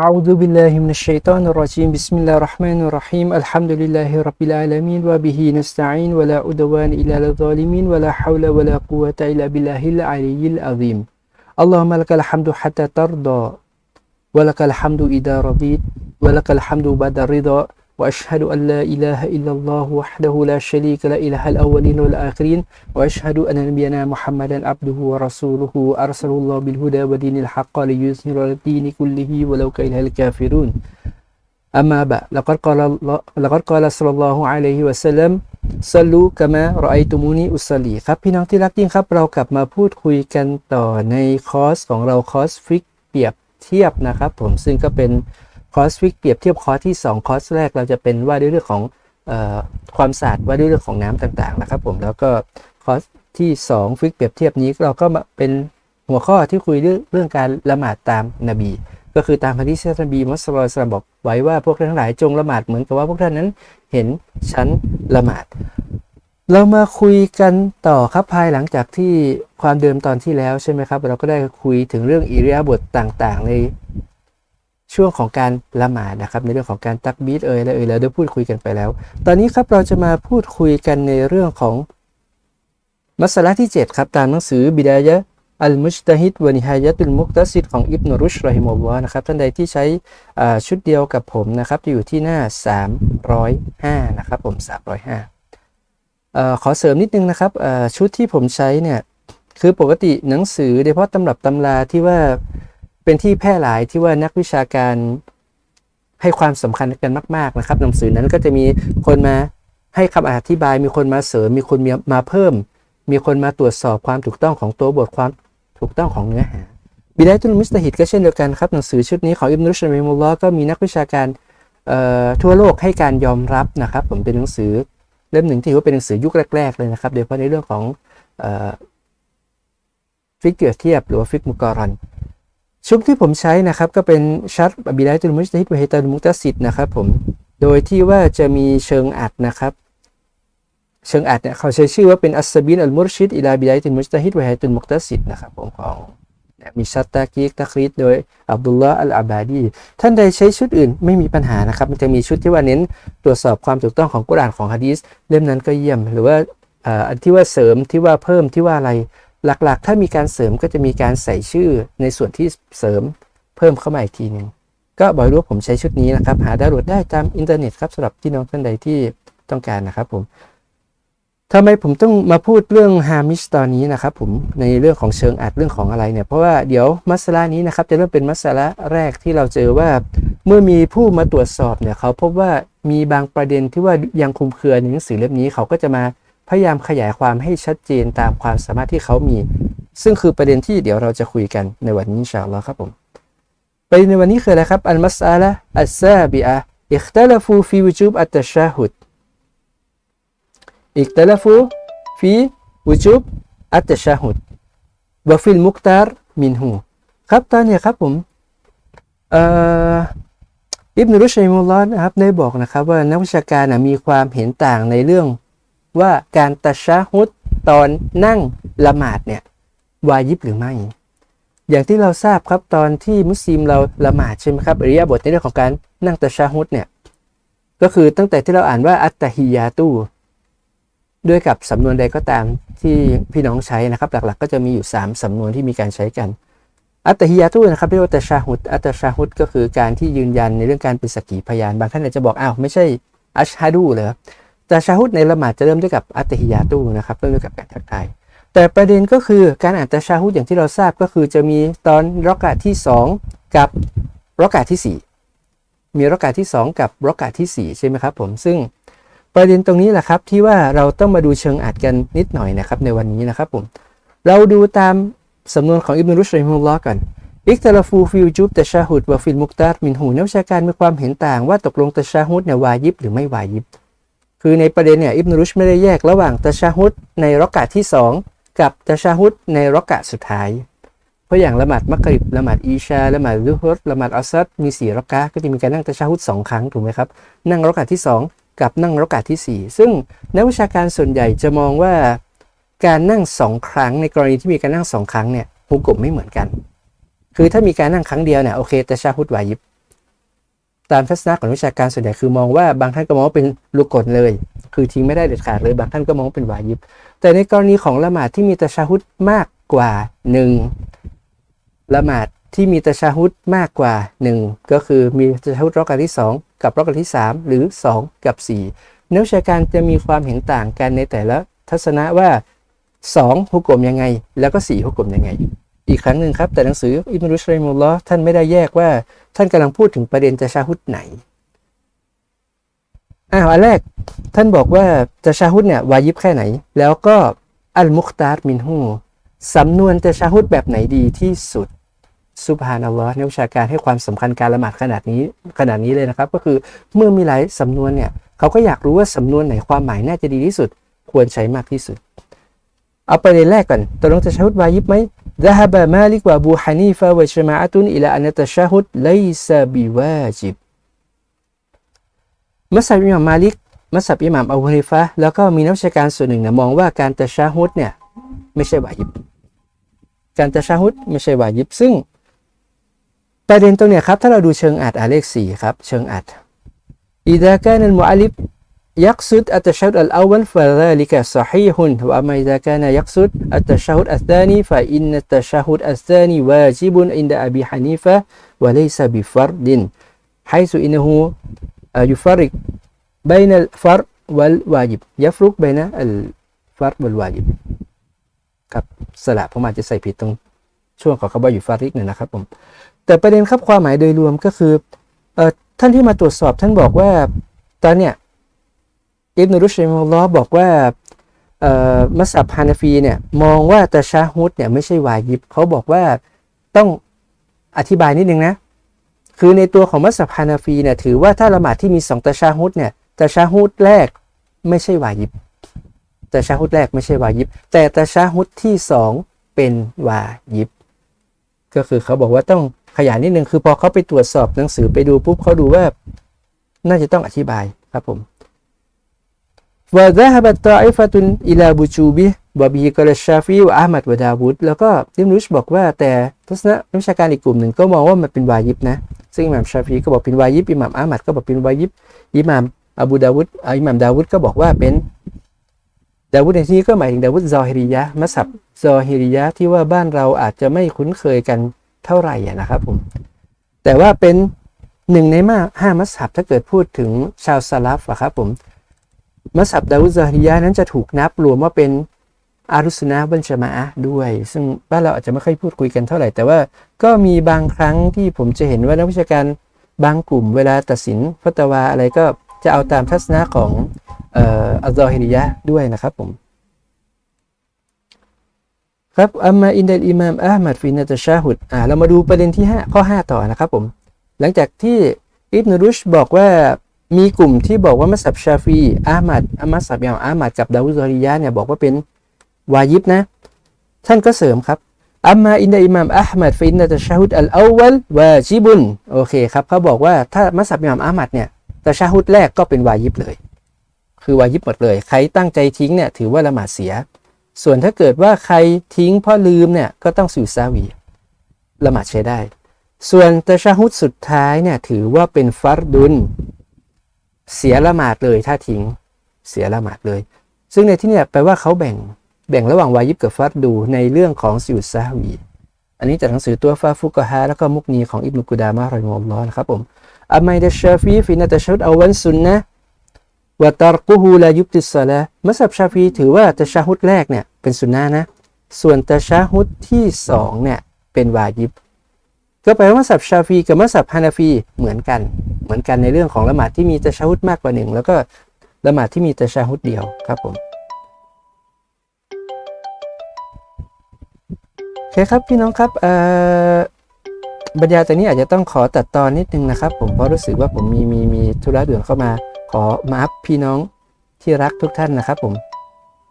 A'udzu billahi minasy rajim. Bismillahirrahmanirrahim. Alhamdulillahi rabbil alamin wa bihi nasta'in wa la udwan illa lal zalimin wa la haula wa la quwwata illa billahil aliyyil azim. Allahumma lakal hamdu hatta tarda wa lakal hamdu idza radit wa lakal hamdu ba'da ridha. وأشهد أن لا إله إلا الله وحده لا شريك لا إله الأولين والآخرين وأشهد أن نبينا محمدا عبده ورسوله أرسل الله بالهدى ودين الحق ليظهر الدين كله ولو كره الكافرون أما بعد لقد قال الله لقد قال صلى الله عليه وسلم صلوا كما رأيتموني أصلي ครับพี่น้องที่รักยิ่งครับ เรากลับมาพูดคุยกันต่อในคอร์สของเราคอร์สฟิกเปรียบเทียบนะครับผมซึ่งก็เป็น คอร์สฟิกเปรียบเทียบคอร์สที่ 2 คอร์สแรกเราจะเป็นว่าด้วยเรื่องของออความสะอาดว่าด้วยเรื่องของน้ำต่างๆนะครับผมแล้วก็คอร์สที่2ฟิกเปรียบเทียบนี้เราก็มาเป็นหัวข้อที่คุยเรื่องเรื่องการละหมาดตามนบี ก็คือตามฮะดีษท่านนบีมุสลิมสลาบอกไว้ว่าพวกท่านทั้งหลายจงละหมาดเหมือนกับว่าพวกท่านนั้นเห็นฉันละหมาด เรามาคุยกันต่อครับภายหลังจากที่ความเดิมตอนที่แล้วใช่ไหมครับ เราก็ได้คุยถึงเรื่องอิริยาบถต่างๆ ใน ช่วงของการละหมาดนะครับ ในเรื่องของการตักบีดเอ่ยและเอ่ยแล้วได้พูดคุยกันไปแล้ว ตอนนี้ครับเราจะมาพูดคุยกันในเรื่องของมัสละที่ 7 ครับ ตามหนังสือบิดายะอัลมุชตะฮิดวะนิฮายะตุลมุกตัสิดของอิบนุรุชรอฮิมอฮ์นะครับ ท่านใดที่ใช้ชุดเดียวกับผมนะครับ จะอยู่ที่หน้า 305 นะครับผม 305อขอเสริมนิดนึงนะครับชุดที่ผมใช้เนี่ย คือปกติหนังสือโดยเฉพาะตำรับตำราที่ว่า เป็นที่แพร่หลายที่ว่านักวิชาการให้ความสำคัญกันมาก ๆนะครับ หนังสือนั้นก็จะมีคนมาให้คำอธิบาย มีคนมาเสริม มีคนมาเพิ่ม มีคนมาตรวจสอบความถูกต้องของตัวบทความถูกต้องของเนื้อหาบิดายตุลมุสตะฮิดก็เช่นเดียวกันครับหนังสือชุดนี้ของอิบนุรุชมิมุลลอก็มีนักวิชาการทั่วโลกให้การยอมรับนะครับ ผมเป็นหนังสือเล่มหนึ่งที่ถือว่าเป็นหนังสือยุคแรก ๆ เลยนะครับโดยเฉพาะในเรื่องของฟิกเกียเทียบหรือว่าฟิกมุกรอน ชุดที่ผมใช้นะครับก็เป็นชัดบิดายตุลมุสตะฮิดวะฮิตัลมุกตัสิดนะครับผมโดยที่ว่าจะมีเชิงอัดนะครับเชิงอัดเนี่ยเขาใช้ชื่อว่าเป็นอัสบินอัลมุรชิดอิลาบิดายตุลมุสตะฮิดวะฮิตุลมุกตัสิดนะครับผมของมีชัตตากีกตักรีดโดยอับดุลลาห์อัลอาบาดีท่านใดใช้ชุดอื่นไม่มีปัญหานะครับ มันจะมีชุดที่ว่าเน้นตรวจสอบความถูกต้องของกุรานของฮะดีษเล่มนั้นก็เยี่ยม หรือว่าอันที่ว่าเสริมที่ว่าเพิ่มที่ว่าอะไร หลักๆ ถ้ามีการเสริมก็จะมีการใส่ชื่อในส่วนที่เสริมเพิ่มเข้ามาอีกทีหนึ่งก็บอกรู้ผมใช้ชุดนี้นะครับ หาดาวน์โหลดได้ตามอินเทอร์เน็ตครับสำหรับพี่น้องท่านใดที่ต้องการนะครับผมทำไมผมต้องมาพูดเรื่องฮามิชตอนนี้นะครับผมในเรื่องของเชิงอัดเรื่องของอะไรเนี่ย เพราะว่าเดี๋ยวมัสลานี้นะครับจะเริ่มเป็นมัสลาแรกที่เราเจอว่า เมื่อมีผู้มาตรวจสอบเนี่ยเขาพบว่ามีบางประเด็นที่ว่ายังคุมเครือในหนังสือเล่มนี้เขาก็จะมา พยายามขยายความให้ชัดเจนตามความสามารถที่เขามี ซึ่งคือประเด็นที่เดี๋ยวเราจะคุยกันในวันนี้ชาอัลลอฮ์ครับผมประเด็นในวันนี้คืออะไรครับอัลมัสอาละอัสซาบิอะอิคตัลฟูฟีวุจูบอัตชาฮุดอิคตัลฟูฟีวุจูบอัตชาฮุดวะฟิลมุกตารมินหูครับตอนนี้ครับผมอิบนุรุชัยมุลลอฮ์นะครับได้บอกนะครับว่านักวิชาการมีความเห็นต่างในเรื่อง ว่าการตัชาฮุดตอนนั่งละหมาดเนี่ยวายิบหรือไม่ อย่างที่เราทราบครับตอนที่มุสลิมเราละหมาดใช่ไหมครับอริยบทในเรื่องของการนั่งตัชาฮุดเนี่ยก็คือตั้งแต่ที่เราอ่านว่าอัตตฮิยาตูด้วยกับสำนวนใดก็ตามที่พี่น้องใช้นะครับ หลักๆ ก็จะมีอยู่ 3 สำนวนที่มีการใช้กัน อัตตฮิยาตุนะครับเรียกว่าตัชาฮุดอัตชาฮุดก็คือการที่ยืนยันในเรื่องการเป็นสักขีพยาน บางท่านอาจจะบอกอ้าวไม่ใช่อัชฮะดูเลย ตัชาฮุดในละหมาดจะเริ่มด้วยกับอัตฮิยาตุนะครับเริ่มด้วยกับการทักทายแต่ประเด็นก็คือการอ่านตัชาฮุดอย่างที่เราทราบก็คือจะมีตอนรักะที่ 2 กับรักะที่ 4 มีรักะที่ 2 กับรักะที่ 4 ใช่ไหมครับผมซึ่งประเด็นตรงนี้แหละครับที่ว่าเราต้องมาดูเชิงอัดกันนิดหน่อยนะครับในวันนี้นะครับผมเราดูตามสำนวนของอิบนุรุชริมุลลอกันอิกตลฟูฟิวจูบตะชาฮุดวะฟิลมุกตาร์มินหูนักวิชาการมีความเห็นต่างว่าตกลงตะชาฮุดเนี่ยวายิบหรือไม่วายิบ คือในประเด็นเนี่ยอิบนุรุชไม่ได้แยกระหว่างตะชาฮุดในรักกะที่ 2 กับตะชาฮุดในรักกะสุดท้าย เพราะอย่างละหมาดมักริบละหมาดอีชาละหมาดลุฮุรละหมาดอัสซัดมีสี่รักกะก็จะมีการนั่งตะชาฮุดสองครั้งถูกไหมครับนั่งรักกะที่ 2 กับนั่งรักะที่ 4 ซึ่งนักวิชาการส่วนใหญ่จะมองว่าการนั่งสองครั้งในกรณีที่มีการนั่งสองครั้งเนี่ยฮุกกลมไม่เหมือนกัน คือถ้ามีการนั่งครั้งเดียวเนี่ยโอเคตะชาฮุดวายิบ ตามทัศนะของวิชาการส่วนใหญ่คือมองว่าบางท่านก็มองว่าเป็นลูกกลเลย คือทิ้งไม่ได้เด็ดขาดเลยบางท่านก็มองว่าเป็นวายิบ แต่ในกรณีของละหมาดที่มีตะชาฮุดมากกว่าหนึ่งละหมาดที่มีตะชาฮุดมากกว่าหนึ่งก็คือมีตะชาฮุดรอกาที่สองกับรอกาที่สามหรือสองกับสี่นักวิชาการจะมีความเห็นต่างกันในแต่ละทัศนะว่าสองฮุกกลมยังไง แล้วก็สี่ฮุกกลมยังไง อีกครั้งหนึ่งครับ แต่หนังสืออิบนุรุชไรมุลลอฮ์ท่านไม่ได้แยกว่า ท่านกำลังพูดถึงประเด็นตะชาฮุดไหนอ้าวอันแรกท่านบอกว่าตะชาฮุดเนี่ยวายิบแค่ไหน แล้วก็อัลมุคตาร์มินฮูสำนวนตะชาฮุดแบบไหนดีที่สุดสุบฮานัลลอฮ์นักวิชาการให้ความสำคัญการละหมาดขนาดนี้ขนาดนี้เลยนะครับ ก็คือเมื่อมีหลายสำนวนเนี่ยเขาก็อยากรู้ว่าสำนวนไหนความหมายน่าจะดีที่สุด ควรใช้มากที่สุด เอาประเด็นแรกก่อนตกลงตะชาฮุดวายิบไหม ذهب مالك وأبو حنيفة وجماعة إلى أن التشهد ليس بواجب มัสยิดอิหม่ามมาลิก มัสยิดอิหม่ามอบูฮานิฟะห์แล้วก็มีนักวิชาการส่วนหนึ่งเนี่ยมองว่าการตะชาฮุดเนี่ยไม่ใช่วายิบ การตะชาฮุดไม่ใช่วายิบ ซึ่งประเด็นตรงเนี้ยครับ ถ้าเราดูเชิงอัดอ่าเลขสี่ครับ เชิงอัด إذا كان المؤلف يقصد التشهد الأول فذلك صحيح وأما إذا كان يقصد التشهد الثاني فإن التشهد الثاني واجب عند أبي حنيفة وليس بفرض حيث إنه يفرق بين الفرض والواجب يفرق بين الفرض والواجب ครับสละผมอาจจะใส่ผิดตรงช่วงของคำว่าอยู่ฟาริกเนี่ยนะครับผมแต่ประเด็นครับความหมายโดยรวมก็คือเอ่อท่านที่มาตรวจสอบท่านบอกว่าตอนเนี้ย อิบนุรุชเชมุลลอฮ์บอกว่ามัสยิดฮานาฟีเนี่ยมองว่าตะชาฮุดเนี่ยไม่ใช่วายิบเขาบอกว่าต้องอธิบายนิดนึงนะ คือในตัวของมัสยิดฮานาฟีเนี่ยถือว่าถ้าละหมาดที่มีสองตะชาฮุดเนี่ยตะชาฮุดแรกไม่ใช่วายิบตะชาฮุดแรกไม่ใช่วายิบ แต่ตะชาฮุดที่สองเป็นวายิบ ก็คือเขาบอกว่าต้องขยายนิดนึงคือพอเขาไปตรวจสอบหนังสือไปดูปุ๊บเขาดูว่าน่าจะต้องอธิบายครับผม ว่าะฮะบัตตออิฟะตุนอิลาบูชูบิบาบีกอลชาฟีวะอามัดบะดาวุธแล้วก็อิมรุชบอกว่าแต่ทศนะนักวิชาการอีกกลุ่มหนึ่งก็มองว่ามันเป็นวายิบนะ ซึ่งอิหม่ามชาฟีก็บอกเป็นวายิบอิหม่ามอามัดก็บอกเป็นวายิบอิหม่ามอบูดาวุฒอิหม่ามดาวุฒก็บอกว่าเป็นดาวุฒในที่นี้ก็หมายถึงดาวุฒซอฮิริยะมัสับซอฮิริยะที่ว่าบ้านเราอาจจะไม่คุ้นเคยกันเท่าไหร่นะครับผมแต่ว่าเป็นหนึ่งในมาห้ามัสับถ้าเกิดพูดถึงชาวซาลฟอะครับผม มัสยิดาวุซาฮิยะนั้นจะถูกนับรวมว่าเป็นอารุสนะบัญชมาอะด้วย ซึ่งบ้านเราอาจจะไม่ค่อยพูดคุยกันเท่าไหร่ แต่ว่าก็มีบางครั้งที่ผมจะเห็นว่านักวิชาการบางกลุ่มเวลาตัดสินฟัตวาอะไรก็จะเอาตามทัศนะของอัลซอฮิริยะด้วยนะครับผม ครับอัมมาอินเดลอิมามอามัดฟินัตชาฮุดอ่าเรามาดูประเด็นที่ 5 ข้อ 5 ต่อนะครับผม หลังจากที่อิบนุรุชบอกว่า มีกลุ่มที่บอกว่ามัสยิดชาฟีอามัดอามัสยิดยามอามัดกับดาวุซอริยะเนี่ยบอกว่าเป็นวายิบนะ ท่านก็เสริมครับอัมมาอินดอิมามอัลมัดฟินนัตชาฮุดอัลอวัลวาจิบุนโอเคครับเขาบอกว่าถ้ามัสยิดยามอามัดเนี่ยตะชาฮุดแรกก็เป็นวายิบเลย คือวายิบหมดเลย ใครตั้งใจทิ้งเนี่ยถือว่าละหมาดเสีย ส่วนถ้าเกิดว่าใครทิ้งเพราะลืมเนี่ยก็ต้องสู่ซาวีละหมาดใช้ได้ ส่วนตะชาฮุดสุดท้ายเนี่ยถือว่าเป็นฟัรดุน เสียละหมาดเลยถ้าทิ้งเสียละหมาดเลย ซึ่งในที่นี้แปลว่าเขาแบ่งแบ่งระหว่างวายิบกับฟัรดูในเรื่องของสิวซาวีอันนี้จากหนังสือตัวฟาฟุกะฮาแล้วก็มุกนีของอิบนุกุดามะรอยมอลลอนะครับผมอัมมัยดชาฟีฟินัตชัดอวันซุนนะวะตารกุฮูลายุบติสละมัสยิดชาฟีถือว่าตะชาฮุดแรกเนี่ยเป็นสุนนะนะ ส่วนตะชาฮุดที่สองเนี่ยเป็นวายิบ ก็แปลว่ามัสยิดชาฟีกับมัสยิดฮานาฟีเหมือนกัน เหมือนกันในเรื่องของละหมาดที่มีตะชาฮุดมากกว่าหนึ่งแล้วก็ละหมาดที่มีตะชาฮุดเดียวครับผมโอเคครับพี่น้องครับเอ่อบรรยายตอนนี้อาจจะต้องขอตัดตอนนิดนึงนะครับ ผมเพราะรู้สึกว่าผมมีมีมีธุระด่วนเข้ามาขอมาอัพพี่น้องที่รักทุกท่านนะครับผม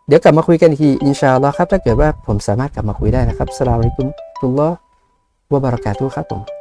เดี๋ยวกลับมาคุยกันอีกทีอินชาอัลลอฮ์ครับถ้าเกิดว่าผมสามารถกลับมาคุยได้นะครับสลาลัยกุมตุลลอฮ์ วะบารักาตุฮ์ครับผม